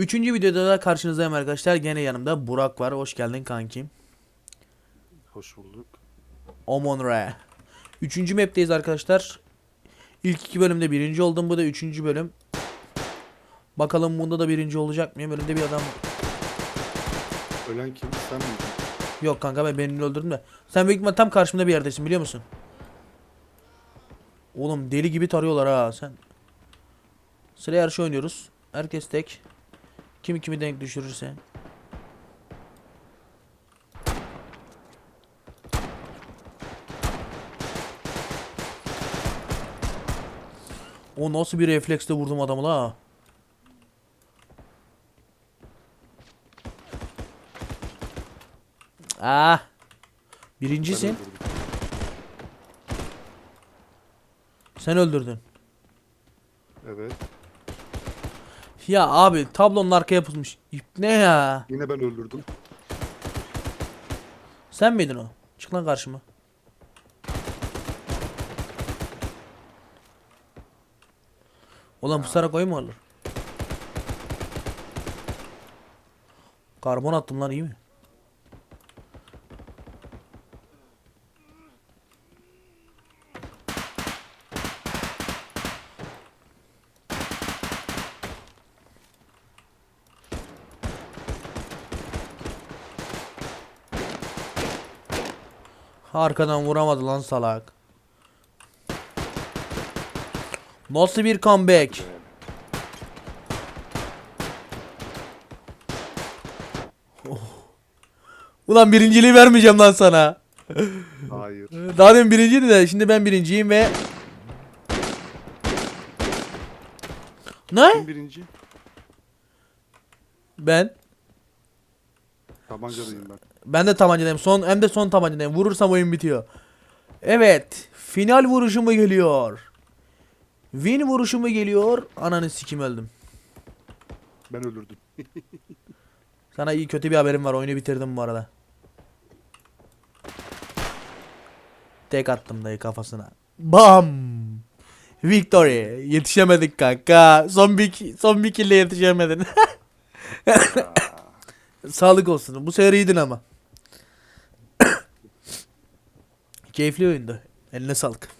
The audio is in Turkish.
Üçüncü videoda da karşınızdayım arkadaşlar. Gene yanımda Burak var. Hoş geldin kankim. Hoş bulduk. Omon Re. Üçüncü map'teyiz arkadaşlar. İlk iki bölümde birinci oldum. Bu da üçüncü bölüm. Bakalım bunda da birinci olacak mıyım? Önümde bir adam. Ölen kim? Sen miydin? Yok kanka ben birini öldürdüm de. Sen büyük ihtimal tam karşımda bir yerdesin biliyor musun? Oğlum deli gibi tarıyorlar ha sen. Sıra yarışı oynuyoruz. Herkes tek. Kimi kimi denk düşürürse. O nasıl bir refleksle vurdum adamı la? Ah. Birincisin. Sen öldürdün. Evet. Ya abi tablonun arkaya yapılmış. İp ne ya? Yine ben öldürdüm. Sen miydin o? Çık lan karşıma. Ulan pusarak oy mu olur? Karbon attım lan iyi mi? Arkadan vuramadı lan salak. Nasıl bir comeback? Oh. Ulan birinciliği vermeyeceğim lan sana. Hayır. Daha demin birinciydi de şimdi ben birinciyim ve... Ne? Kim birinci? Ben. Tabancadayım ben. Ben de tabancadayım. Son hem de son tabancadayım. Vurursam oyun bitiyor. Evet. Final vuruşu mu geliyor? Win vuruşu mu geliyor? Ananı sikim öldüm. Ben öldürdüm. Sana iyi kötü bir haberim var. Oyunu bitirdim bu arada. Tek attım dayı kafasına. Bam! Victory. Yetişemedik kanka. Son bir son bir kille yetişemedin. Sağlık olsun. Bu sefer iyiydin ama. Keyifli oyundu. Eline sağlık.